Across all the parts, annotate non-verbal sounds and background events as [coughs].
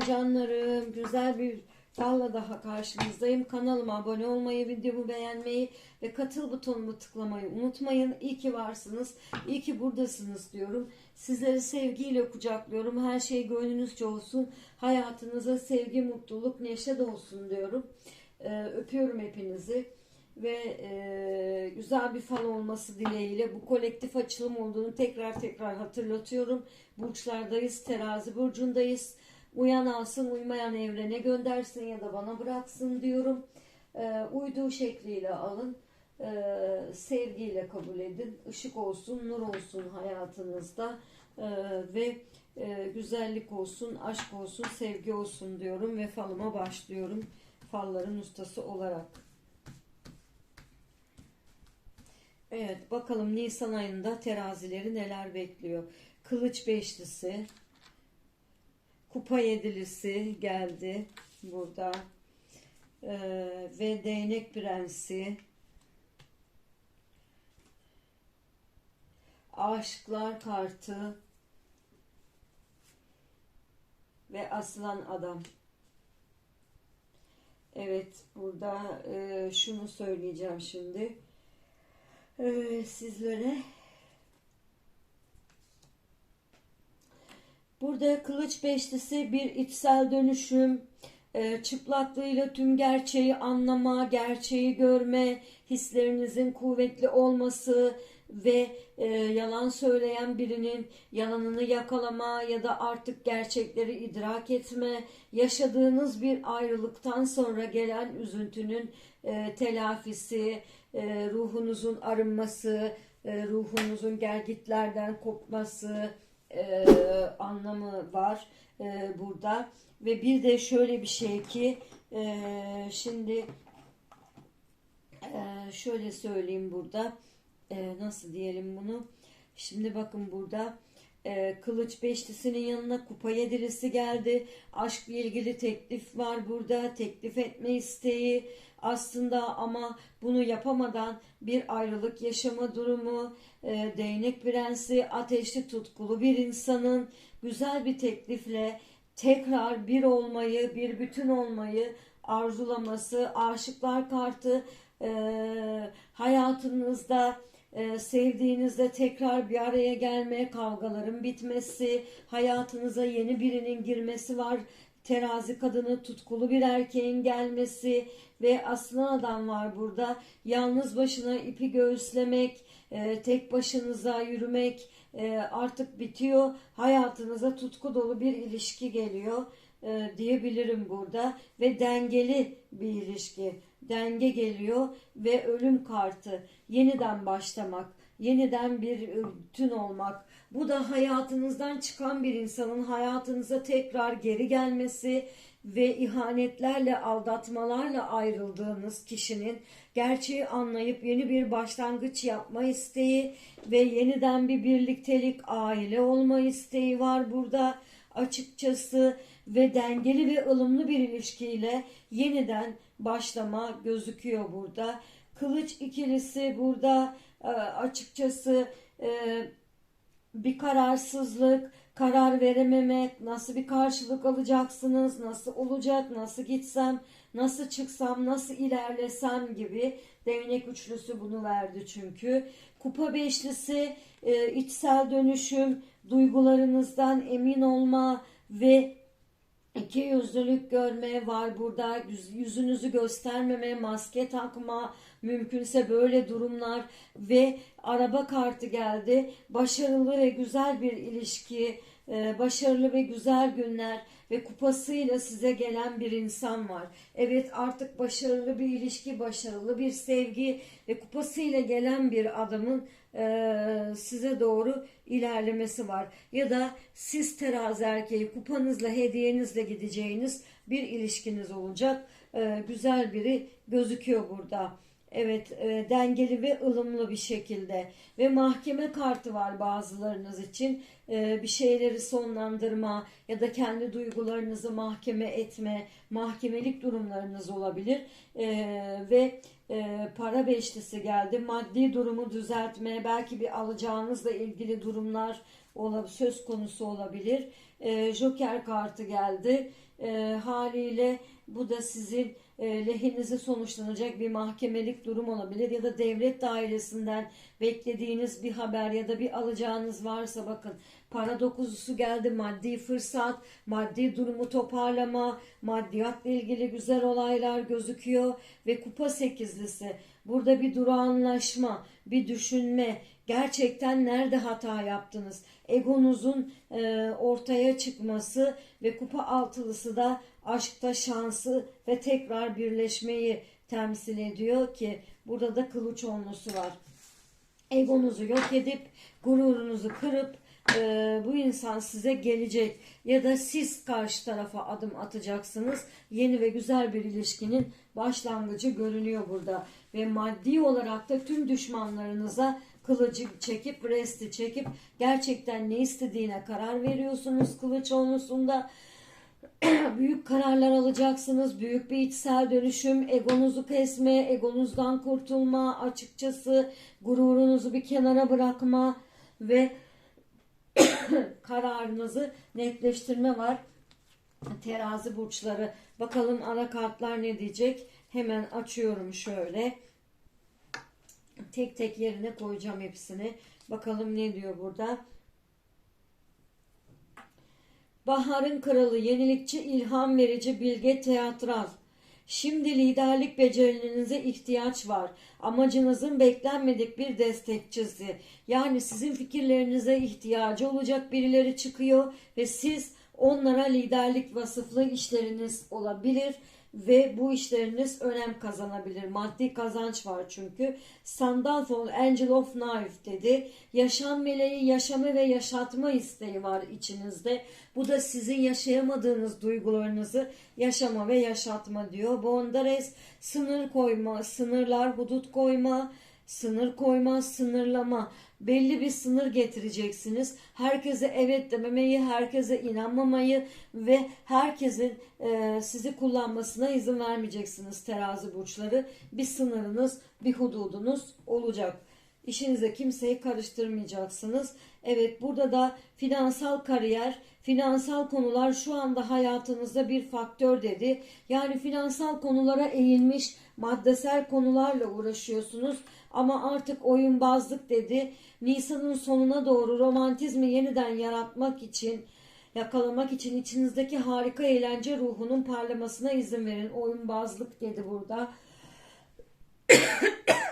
canlarım. Güzel bir falla daha karşınızdayım. Kanalıma abone olmayı, videomu beğenmeyi ve katıl butonumu tıklamayı unutmayın. İyi ki varsınız. İyi ki buradasınız diyorum. Sizleri sevgiyle kucaklıyorum. Her şey gönlünüzce olsun. Hayatınıza sevgi, mutluluk, neşe de olsun diyorum. Ee, öpüyorum hepinizi ve e, güzel bir fal olması dileğiyle bu kolektif açılım olduğunu tekrar tekrar hatırlatıyorum. Burçlardayız, terazi burcundayız. Uyan alsın, uymayan evrene göndersin ya da bana bıraksın diyorum. E, uyduğu şekliyle alın, e, sevgiyle kabul edin. Işık olsun, nur olsun hayatınızda e, ve e, güzellik olsun, aşk olsun, sevgi olsun diyorum ve falıma başlıyorum. Falların ustası olarak. Evet bakalım Nisan ayında terazileri neler bekliyor. Kılıç beşlisi, kupa yedilisi geldi burada. Ee, ve değnek prensi. Aşıklar kartı. Ve aslan adam. Evet burada e, şunu söyleyeceğim şimdi e, sizlere. Burada kılıç beşlisi bir içsel dönüşüm, e, çıplaklığıyla tüm gerçeği anlama, gerçeği görme, hislerinizin kuvvetli olması ve e, yalan söyleyen birinin yalanını yakalama ya da artık gerçekleri idrak etme, yaşadığınız bir ayrılıktan sonra gelen üzüntünün e, telafisi, ruhunuzun arınması, ruhunuzun gergitlerden kopması e, anlamı var e, burada. Ve bir de şöyle bir şey ki e, şimdi e, şöyle söyleyeyim burada e, nasıl diyelim bunu. Şimdi bakın burada e, kılıç beşlisinin yanına kupa yedilisi geldi. Aşkla ilgili teklif var burada. Teklif etme isteği aslında ama bunu yapamadan bir ayrılık yaşama durumu, e, değnek prensi, ateşli tutkulu bir insanın güzel bir teklifle tekrar bir olmayı, bir bütün olmayı arzulaması, aşıklar kartı e, hayatınızda e, sevdiğinizde tekrar bir araya gelme, kavgaların bitmesi, hayatınıza yeni birinin girmesi var. Terazi kadını tutkulu bir erkeğin gelmesi ve aslan adam var burada. Yalnız başına ipi göğüslemek, e, tek başınıza yürümek e, artık bitiyor. Hayatınıza tutku dolu bir ilişki geliyor e, diyebilirim burada ve dengeli bir ilişki denge geliyor ve ölüm kartı yeniden başlamak yeniden bir bütün olmak bu da hayatınızdan çıkan bir insanın hayatınıza tekrar geri gelmesi ve ihanetlerle aldatmalarla ayrıldığınız kişinin gerçeği anlayıp yeni bir başlangıç yapma isteği ve yeniden bir birliktelik aile olma isteği var burada açıkçası ve dengeli ve ılımlı bir ilişkiyle yeniden başlama gözüküyor burada. Kılıç ikilisi burada e, açıkçası e, bir kararsızlık, karar verememek, nasıl bir karşılık alacaksınız, nasıl olacak, nasıl gitsem, nasıl çıksam, nasıl ilerlesem gibi değnek üçlüsü bunu verdi çünkü. Kupa beşlisi e, içsel dönüşüm, duygularınızdan emin olma ve iki yüzlülük görme var burada. Yüzünüzü göstermeme, maske takma, mümkünse böyle durumlar ve araba kartı geldi. Başarılı ve güzel bir ilişki, e, başarılı ve güzel günler ve kupasıyla size gelen bir insan var. Evet artık başarılı bir ilişki, başarılı bir sevgi ve kupasıyla gelen bir adamın e, size doğru ilerlemesi var. Ya da siz terazi erkeği kupanızla, hediyenizle gideceğiniz bir ilişkiniz olacak. E, güzel biri gözüküyor burada. Evet e, dengeli ve ılımlı bir şekilde ve mahkeme kartı var bazılarınız için bir şeyleri sonlandırma ya da kendi duygularınızı mahkeme etme mahkemelik durumlarınız olabilir. E, ve e, para beşlisi geldi. Maddi durumu düzeltme belki bir alacağınızla ilgili durumlar söz konusu olabilir. E, Joker kartı geldi. E, haliyle bu da sizin e, lehinize sonuçlanacak bir mahkemelik durum olabilir ya da devlet dairesinden beklediğiniz bir haber ya da bir alacağınız varsa bakın para dokuzusu geldi maddi fırsat maddi durumu toparlama maddiyatla ilgili güzel olaylar gözüküyor ve kupa sekizlisi burada bir durağanlaşma bir düşünme gerçekten nerede hata yaptınız egonuzun e, ortaya çıkması ve kupa altılısı da aşkta şansı ve tekrar birleşmeyi temsil ediyor ki burada da kılıç onlusu var. Egonuzu yok edip gururunuzu kırıp e, bu insan size gelecek ya da siz karşı tarafa adım atacaksınız. Yeni ve güzel bir ilişkinin başlangıcı görünüyor burada ve maddi olarak da tüm düşmanlarınıza kılıcı çekip resti çekip gerçekten ne istediğine karar veriyorsunuz kılıç onlusunda [clears throat] büyük kararlar alacaksınız. Büyük bir içsel dönüşüm, egonuzu kesme, egonuzdan kurtulma, açıkçası gururunuzu bir kenara bırakma ve kararınızı netleştirme var. Terazi burçları. Bakalım ara kartlar ne diyecek? Hemen açıyorum şöyle. Tek tek yerine koyacağım hepsini. Bakalım ne diyor burada. Baharın kralı, yenilikçi, ilham verici, bilge, teatral. Şimdi liderlik becerilerinize ihtiyaç var. Amacınızın beklenmedik bir destekçisi. Yani sizin fikirlerinize ihtiyacı olacak birileri çıkıyor ve siz onlara liderlik vasıflı işleriniz olabilir ve bu işleriniz önem kazanabilir. Maddi kazanç var çünkü. Sandalfon Angel of Knife dedi. Yaşam meleği, yaşamı ve yaşatma isteği var içinizde. Bu da sizin yaşayamadığınız duygularınızı yaşama ve yaşatma diyor. Bondares sınır koyma, sınırlar, hudut koyma, sınır koyma, sınırlama. Belli bir sınır getireceksiniz. Herkese evet dememeyi, herkese inanmamayı ve herkesin e, sizi kullanmasına izin vermeyeceksiniz terazi burçları. Bir sınırınız, bir hududunuz olacak. İşinize kimseyi karıştırmayacaksınız. Evet burada da finansal kariyer, finansal konular şu anda hayatınızda bir faktör dedi. Yani finansal konulara eğilmiş maddesel konularla uğraşıyorsunuz ama artık oyunbazlık dedi. Nisan'ın sonuna doğru romantizmi yeniden yaratmak için yakalamak için içinizdeki harika eğlence ruhunun parlamasına izin verin. Oyunbazlık dedi burada.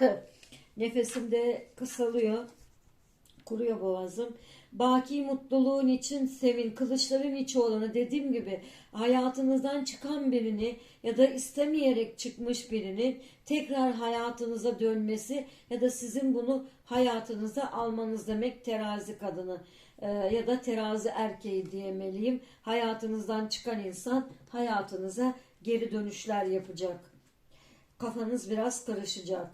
[coughs] [coughs] Nefesim de kısalıyor. Kuruyor boğazım. Baki mutluluğun için sevin. Kılıçların içi olanı dediğim gibi hayatınızdan çıkan birini ya da istemeyerek çıkmış birinin tekrar hayatınıza dönmesi ya da sizin bunu hayatınıza almanız demek terazi kadını e, ya da terazi erkeği diyemeliyim. Hayatınızdan çıkan insan hayatınıza geri dönüşler yapacak. Kafanız biraz karışacak.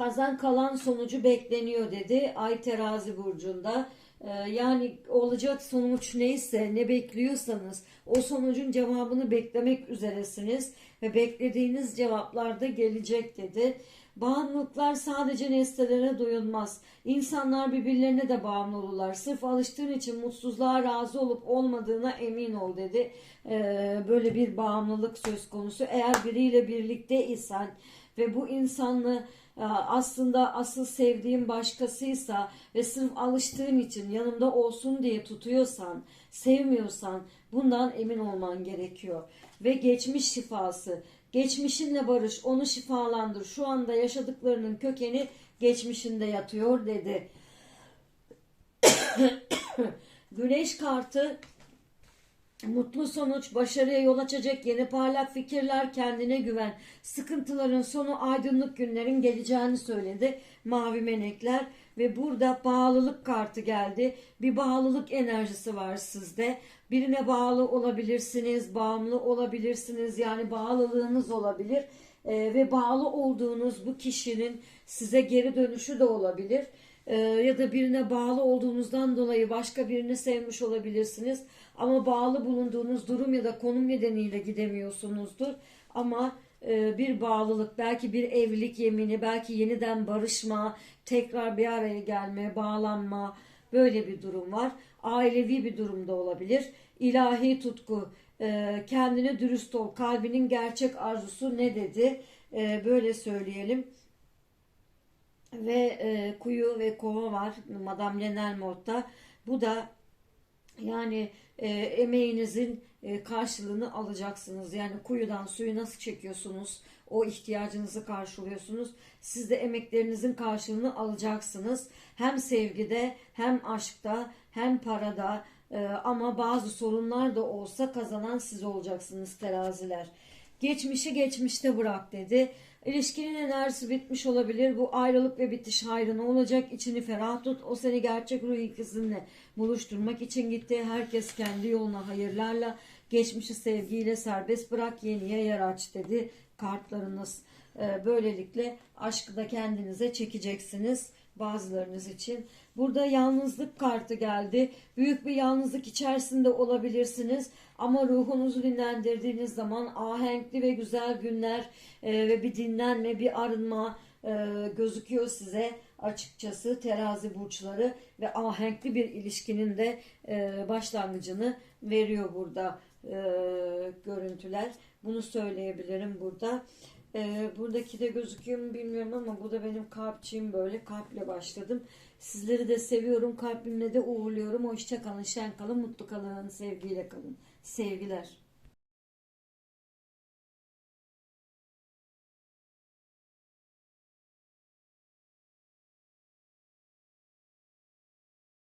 Kazan kalan sonucu bekleniyor dedi. Ay terazi burcunda. Ee, yani olacak sonuç neyse ne bekliyorsanız o sonucun cevabını beklemek üzeresiniz ve beklediğiniz cevaplar da gelecek dedi. Bağımlılıklar sadece nesnelere duyulmaz. İnsanlar birbirlerine de bağımlı olurlar. Sırf alıştığın için mutsuzluğa razı olup olmadığına emin ol dedi. Ee, böyle bir bağımlılık söz konusu. Eğer biriyle birlikte isen ve bu insanla e, aslında asıl sevdiğin başkasıysa ve sırf alıştığın için yanımda olsun diye tutuyorsan, sevmiyorsan bundan emin olman gerekiyor. Ve geçmiş şifası, geçmişinle barış, onu şifalandır. Şu anda yaşadıklarının kökeni geçmişinde yatıyor dedi. [coughs] Güneş kartı Mutlu sonuç, başarıya yol açacak yeni parlak fikirler, kendine güven, sıkıntıların sonu aydınlık günlerin geleceğini söyledi mavi menekler ve burada bağlılık kartı geldi. Bir bağlılık enerjisi var sizde. Birine bağlı olabilirsiniz, bağımlı olabilirsiniz yani bağlılığınız olabilir ee, ve bağlı olduğunuz bu kişinin size geri dönüşü de olabilir. Ee, ya da birine bağlı olduğunuzdan dolayı başka birini sevmiş olabilirsiniz. Ama bağlı bulunduğunuz durum ya da konum nedeniyle gidemiyorsunuzdur. Ama e, bir bağlılık, belki bir evlilik yemini, belki yeniden barışma, tekrar bir araya gelme, bağlanma böyle bir durum var. ailevi bir durumda olabilir. İlahi tutku, e, kendine dürüst ol, kalbinin gerçek arzusu ne dedi? E, böyle söyleyelim. Ve e, kuyu ve kova var Madame Lenormand'da. Bu da yani e, emeğinizin e, karşılığını alacaksınız. Yani kuyudan suyu nasıl çekiyorsunuz? O ihtiyacınızı karşılıyorsunuz. Siz de emeklerinizin karşılığını alacaksınız. Hem sevgide, hem aşkta, hem parada. E, ama bazı sorunlar da olsa kazanan siz olacaksınız teraziler. Geçmişi geçmişte bırak dedi. İlişkinin enerjisi bitmiş olabilir. Bu ayrılık ve bitiş hayrına olacak. İçini ferah tut. O seni gerçek ruh ikizinle buluşturmak için gitti. Herkes kendi yoluna hayırlarla, geçmişi sevgiyle serbest bırak. Yeniye yer aç dedi kartlarınız. Ee, Böylelikle aşkı da kendinize çekeceksiniz bazılarınız için. Burada yalnızlık kartı geldi. Büyük bir yalnızlık içerisinde olabilirsiniz. Ama ruhunuzu dinlendirdiğiniz zaman ahenkli ve güzel günler e, ve bir dinlenme, bir arınma e, gözüküyor size açıkçası terazi burçları ve ahenkli bir ilişkinin de e, başlangıcını veriyor burada e, görüntüler. Bunu söyleyebilirim burada. E, buradaki de gözüküyor mu bilmiyorum ama bu da benim kalpçiğim böyle kalple başladım. Sizleri de seviyorum. Kalbimle de uğurluyorum. Hoşça kalın, şen kalın, mutlu kalın, sevgiyle kalın. Sevgiler.